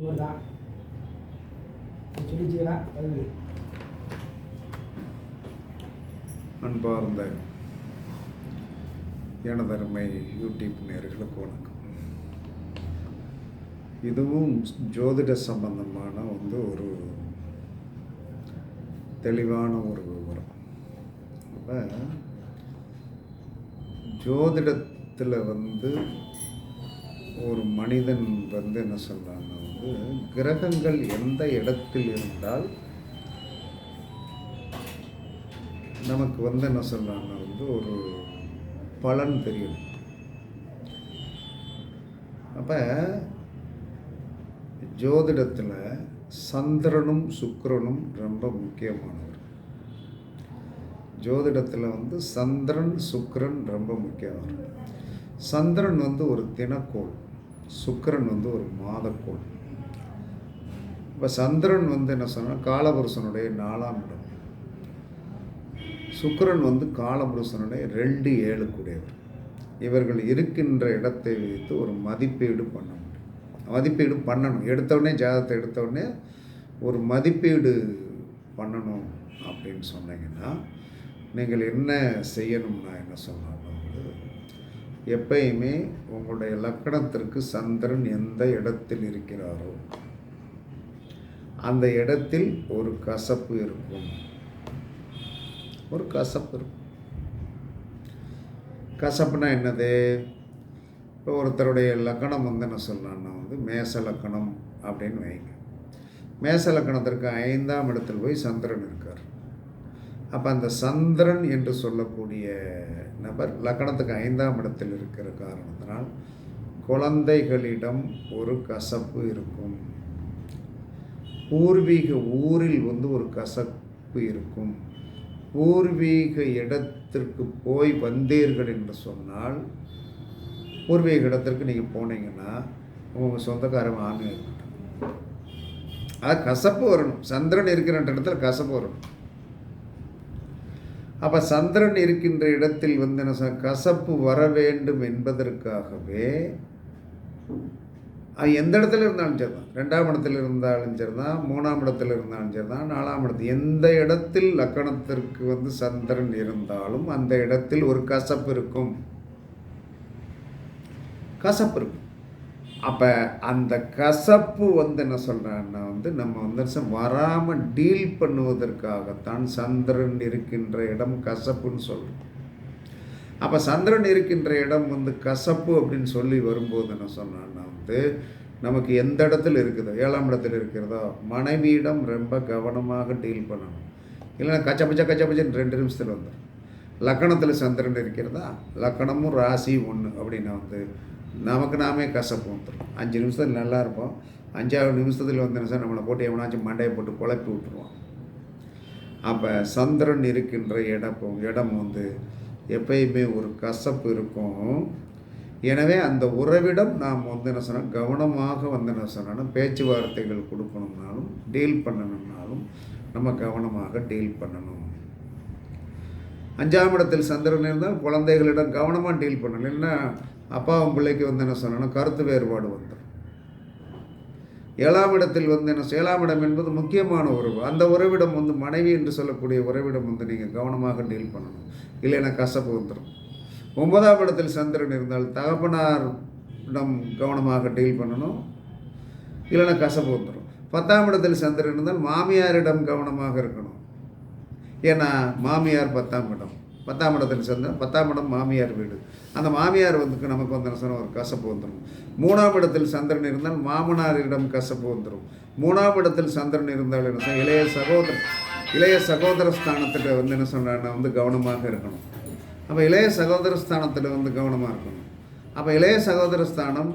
இவர் தான் சொல்லிச்சீங்களா அன்பார்ந்த எனதருமை யூடியூப் நேர்களுக்கு வணக்கம். இதுவும் ஜோதிட சம்பந்தமான வந்து ஒரு தெளிவான ஒரு விவரம். அப்போ ஜோதிடத்தில் வந்து ஒரு மனிதன் வந்து என்ன சொல்கிறாங்க வந்து கிரகங்கள் எந்த இடத்தில் இருந்தால் நமக்கு வந்து என்ன சொல்கிறாங்க வந்து ஒரு பலன் தெரியும். அப்போ ஜோதிடத்தில் சந்திரனும் சுக்கரனும் ரொம்ப முக்கியமானவர். ஜோதிடத்தில் வந்து சந்திரன் சுக்கரன் ரொம்ப முக்கியமானவர். சந்திரன் வந்து ஒரு தினக்கோள். சுக்கிரன் வந்து ஒரு மாதக்கோள். இப்போ சந்திரன் வந்து என்ன சொன்னால் காலபுருஷனுடைய நாலாம் இடம். சுக்கரன் வந்து காலபுருஷனுடைய ரெண்டு ஏழு கூடியவர் இவர்கள் இருக்கின்ற இடத்தை வைத்து ஒரு மதிப்பீடு பண்ண முடியும். மதிப்பீடு பண்ணணும். எடுத்தவுடனே ஜாதகத்தை எடுத்தவுடனே ஒரு மதிப்பீடு பண்ணணும் அப்படின்னு சொன்னீங்கன்னா நீங்கள் என்ன செய்யணும்னா என்ன சொன்னாலும் வந்து எப்பயுமே உங்களுடைய லக்கணத்திற்கு சந்திரன் எந்த இடத்தில் இருக்கிறாரோ அந்த இடத்தில் ஒரு கசப்பு இருக்கும். ஒரு கசப்பு இருக்கும். கசப்புனா என்னது? இப்போ ஒருத்தருடைய லக்கணம் வந்து என்ன சொல்லலாம்னா வந்து மேச லக்கணம் அப்படின்னு வைங்க. மேச லக்கணத்திற்கு ஐந்தாம் இடத்தில் போய் சந்திரன் இருக்கார். அப்போ அந்த சந்திரன் என்று சொல்லக்கூடிய நபர் லக்கணத்துக்கு ஐந்தாம் இடத்தில் இருக்கிற காரணத்தினால் குழந்தைகளிடம் ஒரு கசப்பு இருக்கும். பூர்வீக ஊரில் வந்து ஒரு கசப்பு இருக்கும். பூர்வீக இடத்திற்கு போய் வந்தீர்கள் என்று சொன்னால் பூர்வீக இடத்திற்கு நீங்கள் போனீங்கன்னா உங்கள் சொந்தக்காரன் ஆண்மை அது கசப்பு வரணும். சந்திரன் இருக்கிற இடத்துல கசப்பு வரணும். அப்போ சந்திரன் இருக்கின்ற இடத்தில் வந்து என்ன சொல் கசப்பு வர வேண்டும் என்பதற்காகவே அது எந்த இடத்துல இருந்தாலும் சரி தான் ரெண்டாம் இடத்துல இருந்தாலும் சரி தான் மூணாம் இடத்துல இருந்தாலும் சரி தான் நாலாம் இடத்துல எந்த இடத்தில் லக்கணத்திற்கு வந்து சந்திரன் இருந்தாலும் அந்த இடத்தில் ஒரு கசப்பு இருக்கும். கசப்பு இருக்கும். அப்போ அந்த கசப்பு வந்து என்ன சொல்கிறேன்னா வந்து நம்ம வந்து வராமல் டீல் பண்ணுவதற்காகத்தான் சந்திரன் இருக்கின்ற இடம் கசப்புன்னு சொல்கிறோம் அப்போ சந்திரன் இருக்கின்ற இடம் வந்து கசப்பு அப்படின்னு சொல்லி வரும்போது என்ன சொன்னான்னா வந்து நமக்கு எந்த இடத்துல இருக்குதோ ஏழாம் இடத்துல இருக்கிறதோ மனைவியிடம் ரொம்ப கவனமாக டீல் பண்ணணும். இல்லைன்னா கச்சபச்ச கச்சபச்சன்னு ரெண்டு நிமிஷத்தில் வந்துடும் லக்கணத்தில் சந்திரன் இருக்கிறதா? லக்கணமும் ராசி ஒன்று அப்படின்னா வந்து நமக்கு நாமே கசப்பு வந்துடும் அஞ்சு நிமிஷத்தில் நல்லா இருப்போம். அஞ்சாவது நிமிஷத்தில் வந்து என்ன சார் நம்மளை போட்டு எவனாச்சும் மண்டையை போட்டு குழப்பி விட்டுருவான். அப்போ சந்திரன் இருக்கின்ற இடம் இடம் வந்து எப்பயுமே ஒரு கசப்பு இருக்கும். எனவே அந்த உறவிடம் நாம் வந்து என்ன சொன்னால் கவனமாக வந்து என்ன சொன்னாலும் பேச்சுவார்த்தைகள் கொடுக்கணும்னாலும் டீல் பண்ணணும்னாலும் நம்ம கவனமாக டீல் பண்ணணும். அஞ்சாம் இடத்தில் சந்திரன் இருந்தால் குழந்தைகளிடம் கவனமாக டீல் பண்ணணும். இல்லைன்னா அப்பாவும் பிள்ளைக்கு வந்து என்ன சொல்லணும்? கருத்து வேறுபாடு வந்துடும். ஏழாம் இடத்தில் வந்து என்ன ஏழாம் இடம் என்பது முக்கியமான உறவு. அந்த உறவிடம் வந்து மனைவி என்று சொல்லக்கூடிய உறவிடம் வந்து நீங்கள் கவனமாக டீல் பண்ணணும். இல்லைன்னா கசப்பு வந்துடும். ஒன்பதாம் இடத்தில் சந்திரன் இருந்தால் தகப்பனாரிடம் கவனமாக டீல் பண்ணணும். இல்லைன்னா கசப்பு வந்துடும். பத்தாம் இடத்தில் சந்திரன் இருந்தால் மாமியாரிடம் கவனமாக இருக்கணும். ஏன்னா மாமியார் பத்தாம் இடம். பத்தாம் இடத்துல சந்திரன் பத்தாம் இடம் மாமியார் வீடு. அந்த மாமியார் வந்து நமக்கு வந்து ஒரு கசப்பு வந்துடும் மூணாம் இடத்தில் சந்திரன் இருந்தால் மாமனாரிடம் கசப்பு வந்துடும் மூணாம் இடத்தில் சந்திரன் இருந்தால் என்ன இளைய சகோதரன் இளைய சகோதர ஸ்தானத்தில் வந்து என்ன சொன்னா வந்து கவனமாக இருக்கணும். அப்போ இளைய சகோதர ஸ்தானத்தில் வந்து கவனமாக இருக்கணும். அப்போ இளைய சகோதர ஸ்தானம்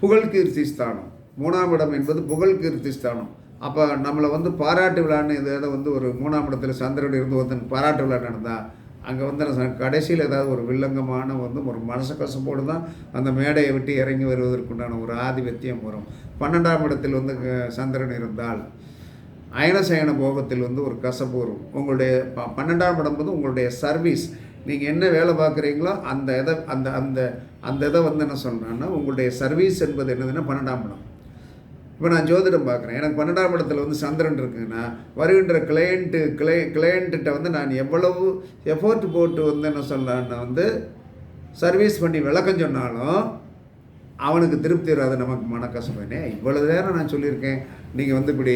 புகழ் கீர்த்தி ஸ்தானம். மூணாம் இடம் என்பது புகழ் கீர்த்தி ஸ்தானம். அப்போ நம்மளை வந்து பாராட்டு விழான்னு இதை வந்து ஒரு மூணாம் இடத்துல சந்திரன் இருந்து வந்து பாராட்டு விழா நடந்தால் அங்கே வந்து கடைசியில் ஏதாவது ஒரு வில்லங்கமான வந்து ஒரு மனசு கசப்போடு தான் அந்த மேடையை விட்டு இறங்கி வருவதற்குண்டான ஒரு ஆதிபத்தியம் வரும். பன்னெண்டாம் இடத்தில் வந்து சந்திரன் இருந்தால் அயனசயன போகத்தில் வந்து ஒரு கசப்பு வரும். உங்களுடைய ப பன்னெண்டாம் இடம் வந்து உங்களுடைய சர்வீஸ். நீங்கள் என்ன வேலை பார்க்குறீங்களோ அந்த இதை அந்த அந்த அந்த இதை வந்து என்ன சொல்கிறேன்னா உங்களுடைய சர்வீஸ் என்பது என்னதுன்னா பன்னெண்டாம் இடம். இப்போ நான் ஜோதிடம் பார்க்குறேன். எனக்கு பன்னெண்டாம் இடத்துல வந்து சந்திரன் இருக்குங்கன்னா வருகின்ற கிளையண்ட்டு கிளை கிளையண்ட்டுகிட்ட வந்து நான் எவ்வளவு எஃபோர்ட் போட்டு வந்து என்ன சொல்லலான்னு வந்து சர்வீஸ் பண்ணி விளக்கம் சொன்னாலும் அவனுக்கு திருப்தி வராது நமக்கு மனக்கசப்பேனே. இவ்வளோ நேரம் நான் சொல்லியிருக்கேன். நீங்கள் வந்து இப்படி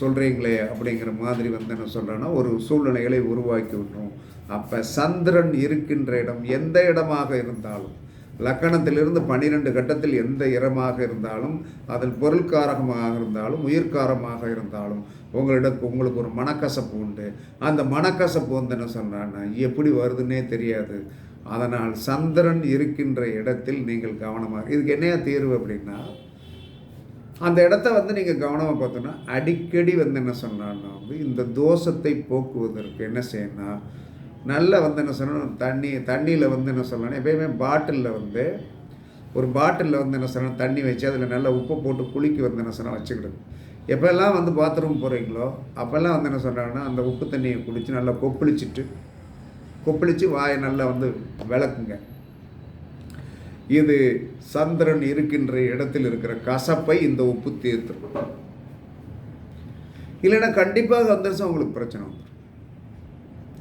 சொல்கிறீங்களே அப்படிங்கிற மாதிரி வந்து என்ன சொல்கிறேன்னா ஒரு சூழ்நிலைகளை உருவாக்கி விட்டுரும். அப்போ சந்திரன் இருக்கின்ற இடம் எந்த இடமாக இருந்தாலும் லக்கணத்திலிருந்து பன்னிரெண்டு கட்டத்தில் எந்த இரமாக இருந்தாலும் அதில் பொருள்காரகமாக இருந்தாலும் உயிர்காரமாக இருந்தாலும் உங்களிடம் உங்களுக்கு ஒரு மனக்கசப்பு உண்டு. அந்த மனக்கசப்பு வந்து என்ன சொன்னான்னா எப்படி வருதுன்னே தெரியாது. அதனால் சந்திரன் இருக்கின்ற இடத்தில் நீங்கள் கவனமாக இதுக்கு என்னையா தீர்வு அப்படின்னா அந்த இடத்த வந்து நீங்கள் கவனமாக பார்த்தோன்னா அடிக்கடி வந்து என்ன சொன்னான்னா வந்து இந்த தோஷத்தை போக்குவதற்கு என்ன செய்யணும்னா நல்ல வந்து என்ன சொல்லணும் தண்ணி தண்ணியில் வந்து என்ன சொல்லணும் எப்பயுமே பாட்டிலில் வந்து ஒரு பாட்டிலில் வந்து என்ன சொல்லணும் தண்ணி வச்சு அதில் நல்லா உப்பு போட்டு குளிக்கி வந்து என்ன சொன்னால் வச்சுக்கிடுது எப்போல்லாம் வந்து பாத்ரூம் போகிறீங்களோ அப்போல்லாம் வந்து என்ன சொல்கிறாங்கன்னா அந்த உப்பு தண்ணியை குடித்து நல்லா கொப்பளிச்சுட்டு கொப்பளித்து வாயை நல்லா வந்து விளக்குங்க. இது சந்திரன் இருக்கின்ற இடத்தில் இருக்கிற கசப்பை இந்த உப்பு தீர்த்துடும் இல்லைன்னா கண்டிப்பாக வந்துருச்சு உங்களுக்கு பிரச்சனை வந்துடும்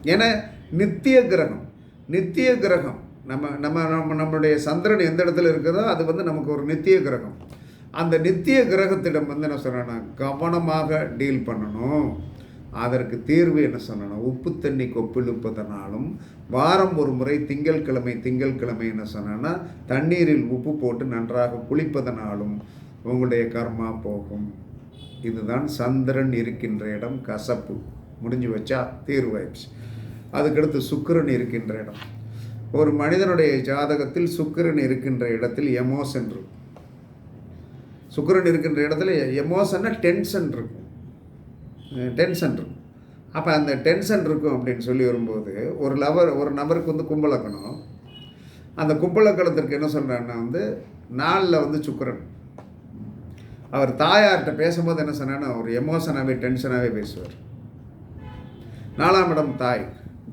ஏன்னா நித்திய கிரகம் நித்திய கிரகம் நம்ம நம்ம நம்ம நம்மளுடைய சந்திரன் எந்த இடத்துல இருக்குதோ அது வந்து நமக்கு ஒரு நித்திய கிரகம் அந்த நித்திய கிரகத்திடம் வந்து என்ன சொன்னேன்னா கவனமாக டீல் பண்ணணும். அதற்கு தீர்வு என்ன சொன்னேன்னா உப்பு தண்ணி கொப்பிழுப்பதனாலும் வாரம் ஒரு முறை திங்கட்கிழமை திங்கட்கிழமை என்ன சொன்னேன்னா தண்ணீரில் உப்பு போட்டு நன்றாக குளிப்பதனாலும் உங்களுடைய கர்மா போகும். இதுதான் சந்திரன் இருக்கின்ற இடம் கசப்பு. முடிஞ்சு வச்சா தீர்வாயிடுச்சு அதுக்கடுத்து சுக்கிரன் இருக்கின்ற இடம். ஒரு மனிதனுடைய ஜாதகத்தில் சுக்கிரன் இருக்கின்ற இடத்தில் எமோஷன் இருக்கும் சுக்கிரன் இருக்கின்ற இடத்துல எமோஷன்னா டென்ஷன் இருக்கும். டென்ஷன் இருக்கும். அப்போ அந்த டென்ஷன் இருக்கும் அப்படின்னு சொல்லி வரும்போது ஒரு லவர் ஒரு நபருக்கு வந்து கும்பலக்கணம். அந்த கும்பலக்கணத்திற்கு என்ன சொல்கிறாருன்னா வந்து நாளில் வந்து சுக்கரன். அவர் தாயார்கிட்ட பேசும்போது என்ன சொன்னான்னா ஒரு எமோஷனாகவே டென்ஷனாகவே பேசுவார். நாலாம் இடம் தாய்.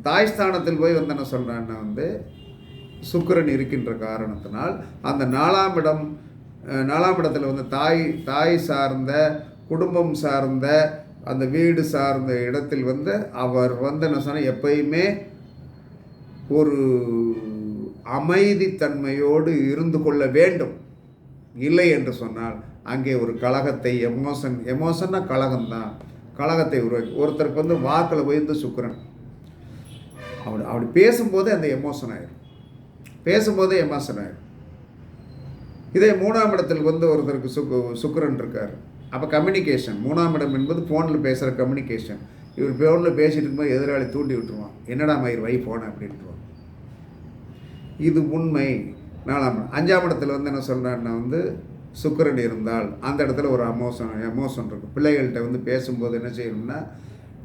தாய் ஸ்தானத்தில் போய் வந்து என்ன சொல்கிறேன்னா வந்து சுக்கிரன் இருக்கின்ற காரணத்தினால் அந்த நாலாம் இடம் நாலாம் இடத்துல வந்து தாய் தாய் சார்ந்த குடும்பம் சார்ந்த அந்த வீடு சார்ந்த இடத்தில் வந்து அவர் வந்து என்ன சொன்னால் எப்பயுமே ஒரு அமைதித்தன்மையோடு இருந்து கொள்ள வேண்டும். இல்லை என்று சொன்னால் அங்கே ஒரு கழகத்தை எமோஷன் எமோஷன்னா கழகம்தான் கழகத்தை உருவாக்கி ஒருத்தருக்கு வந்து வாக்கில் உயர்ந்து சுக்கிரன். அப்படி அப்படி பேசும்போதே அந்த எமோஷன் ஆயிடும் பேசும்போதே எமோஷன் ஆயிடும் இதே மூணாம் இடத்தில் வந்து ஒருத்தருக்கு சுக்கு சுக்கரன் இருக்கார். அப்போ கம்யூனிகேஷன் மூணாம் இடம் என்பது ஃபோனில் பேசுகிற கம்யூனிகேஷன் இவர் ஃபோனில் பேசிட்டு இருக்கும்போது எதிராளி தூண்டி விட்டுருவான். என்னடா மயிர் வை ஃபோன் அப்படின்ட்டுருவான். இது உண்மை. நாலாம் இடம். அஞ்சாம் இடத்துல வந்து என்ன சொல்கிறான்னா வந்து சுக்கரன் இருந்தால் அந்த இடத்துல ஒரு அமோஷன் எமோஷன் இருக்கும். பிள்ளைகள்கிட்ட வந்து பேசும்போது என்ன செய்யணும்னா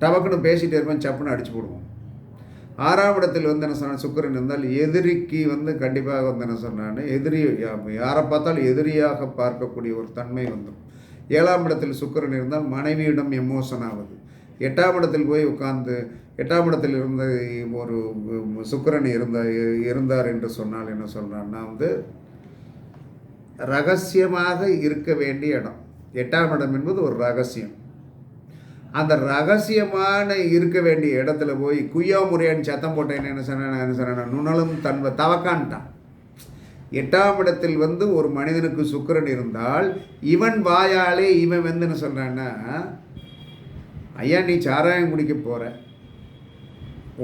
டபக்குன்னு பேசிகிட்டே இருப்போம் சப்புன்னு அடிச்சு போடுவோம். ஆறாம் இடத்தில் வந்து என்ன சொன்னான்? சுக்கிரன் இருந்தால் எதிரிக்கு வந்து கண்டிப்பாக வந்து என்ன சொன்னான்னு எதிரி யா- யாரை பார்த்தாலும் எதிரியாக பார்க்கக்கூடிய ஒரு தன்மை வந்துடும். ஏழாம் இடத்தில் சுக்கிரன் இருந்தால் மனைவியிடம் எமோஷன் ஆகுது. எட்டாம் இடத்தில் போய் உட்கார்ந்து எட்டாம் இடத்தில் இருந்த ஒரு சுக்கிரன் இருந்த இருந்தார் என்று சொன்னால் என்ன சொல்கிறான்னா வந்து ரகசியமாக இருக்க வேண்டிய இடம். எட்டாம் இடம் என்பது ஒரு ரகசியம். அந்த ரகசியமான இருக்க வேண்டிய இடத்துல போய் குய்யா முறையான்னு சத்தம் போட்டேன். என்ன சொன்னேன்? என்ன சொன்னேன்? நுணலும் தன்வ தவக்கான்ட்டான் எட்டாம் இடத்தில் வந்து ஒரு மனிதனுக்கு சுக்கிரன் இருந்தால் இவன் வாயாலே இவன் வந்து என்ன சொல்கிறான்னா ஐயா நீ சாராயம் குடிக்க போகிற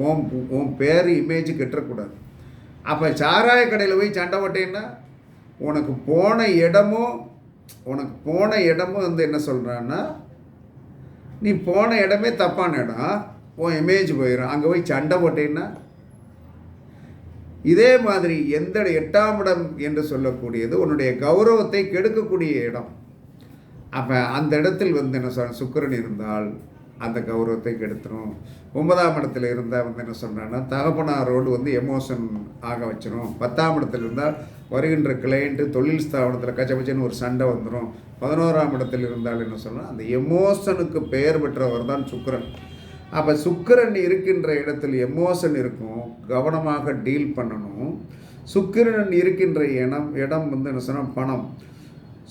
உன் உன் பேர் இமேஜ் கெட்டக்கூடாது. அப்போ சாராய கடையில் போய் சண்டை போட்டேன்னா உனக்கு போன இடமும் உனக்கு போன இடமும் வந்து என்ன சொல்கிறான்னா நீ போன இடமே தப்பான இடம். உன் இமேஜ் போயிடும் அங்கே போய் சண்டை போட்டேன்னா? இதே மாதிரி எந்த எட்டாம் இடம் என்று சொல்லக்கூடியது உன்னுடைய கௌரவத்தை கெடுக்கக்கூடிய இடம். அப்போ அந்த இடத்தில் வந்து என்ன சொல் சுக்கரன் இருந்தால் அந்த கௌரவத்தை கெடுத்துரும். ஒன்பதாம் இடத்துல இருந்தால் வந்து என்ன சொல்கிறான்னா தகப்பனாரோடு வந்து எமோஷன் ஆக வச்சிடும் பத்தாம் இடத்துல இருந்தால் வருகின்ற கிளையண்ட்டு தொழில் ஸ்தாபனத்தில் கச்சபச்சன்னு ஒரு சண்டை வந்துடும் பதினோராம் இடத்தில் இருந்தால் என்ன சொல்லணும் அந்த எமோஷனுக்கு பெயர் பெற்றவர் தான் சுக்கரன். அப்போ சுக்கிரன் இருக்கின்ற இடத்தில் எமோஷன் இருக்கும் கவனமாக டீல் பண்ணணும். சுக்கிரன் இருக்கின்ற இடம் இடம் வந்து என்ன சொன்னால் பணம்.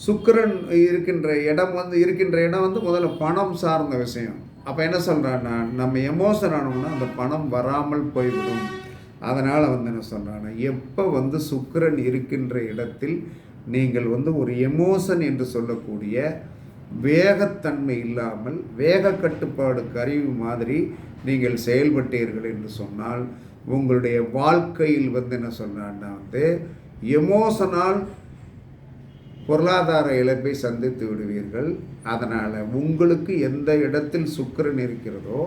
சுக்கிரன் இருக்கின்ற இடம் வந்து இருக்கின்ற இடம் வந்து முதல்ல பணம் சார்ந்த விஷயம். அப்போ என்ன சொல்கிறான்னா நம்ம எமோஷன் ஆனோம்னா அந்த பணம் வராமல் போய்விடும். அதனால் வந்து என்ன சொல்கிறான்னா எப்போ வந்து சுக்கரன் இருக்கின்ற இடத்தில் நீங்கள் வந்து ஒரு எமோஷன் என்று சொல்லக்கூடிய வேகத்தன்மை இல்லாமல் வேக கட்டுப்பாடு கருவி மாதிரி நீங்கள் செயல்பட்டீர்கள் என்று சொன்னால் உங்களுடைய வாழ்க்கையில் வந்து என்ன சொன்னான்னா வந்து எமோஷனால் பொருளாதார இழப்பை சந்தித்து விடுவீர்கள். அதனால் உங்களுக்கு எந்த இடத்தில் சுக்கிரன் இருக்கிறதோ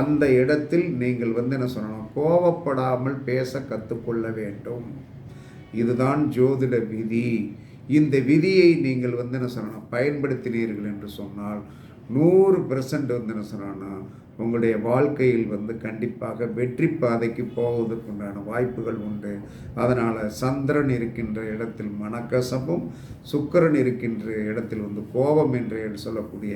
அந்த இடத்தில் நீங்கள் வந்து என்ன சொல்லணும் கோவப்படாமல் பேச கற்றுக்கொள்ள வேண்டும். இதுதான் ஜோதிட விதி. இந்த விதியை நீங்கள் வந்து என்ன சொல்லணும் பயன்படுத்தினீர்கள் என்று சொன்னால் நூறு பெர்சன்ட் வந்து என்ன சொல்லணும்னா உங்களுடைய வாழ்க்கையில் வந்து கண்டிப்பாக வெற்றி பாதைக்கு போவதற்குண்டான வாய்ப்புகள் உண்டு. அதனால் சந்திரன் இருக்கின்ற இடத்தில் மனக்கசப்பும் சுக்கரன் இருக்கின்ற இடத்தில் வந்து கோபம் என்று சொல்லக்கூடிய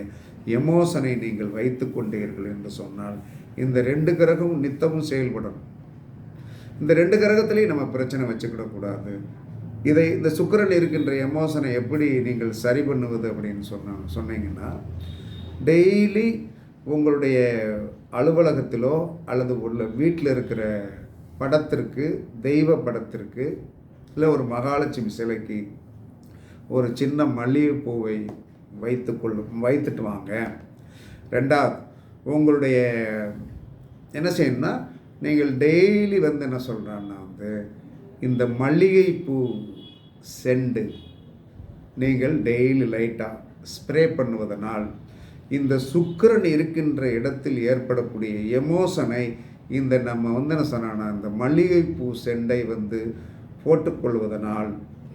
எமோஷனை நீங்கள் வைத்து கொண்டீர்கள் என்று சொன்னால் இந்த ரெண்டு கிரகமும் நித்தமும் செயல்படணும். இந்த ரெண்டு கிரகத்திலையும் நம்ம பிரச்சனை வச்சுக்கிடக்கூடாது இதை இந்த சுக்கரன் இருக்கின்ற எமோஷனை எப்படி நீங்கள் சரி பண்ணுவது அப்படின்னு சொன்ன சொன்னீங்கன்னா டெய்லி உங்களுடைய அலுவலகத்திலோ அல்லது உள்ள வீட்டில் இருக்கிற படத்திற்கு தெய்வ படத்திற்கு இல்லை ஒரு மகாலட்சுமி சிலைக்கு ஒரு சின்ன மல்லிகைப்பூவை வைத்து கொள்ளும் வைத்துட்டு வாங்க. ரெண்டாவது உங்களுடைய என்ன செய்யணும்னா நீங்கள் டெய்லி வந்து என்ன சொல்கிறான்னா வந்து இந்த மல்லிகைப்பூ செண்டு நீங்கள் டெய்லி லைட்டாக ஸ்ப்ரே பண்ணுவதனால் இந்த சுக்கிரன் இருக்கின்ற இடத்தில் ஏற்படக்கூடிய எமோஷனை இந்த நம்ம வந்து என்ன சொன்னா இந்த மல்லிகைப்பூ செண்டை வந்து போட்டுக்கொள்வதனால்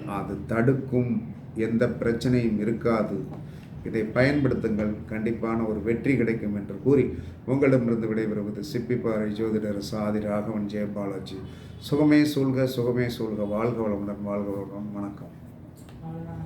அது தடுக்கும். எந்த பிரச்சனையும் இருக்காது. இதை பயன்படுத்துங்கள். கண்டிப்பான ஒரு வெற்றி கிடைக்கும் என்று கூறி உங்களிடமிருந்து விடைபெறுவது சிப்பிப்பாறை ஜோதிடர் சாதி ராகவன் ஜெயபாலாஜி. சுகமே சூழ்க சுகமே சூழ்க. வாழ்க வளமுடன் வாழ்க வளமுடன். வணக்கம்.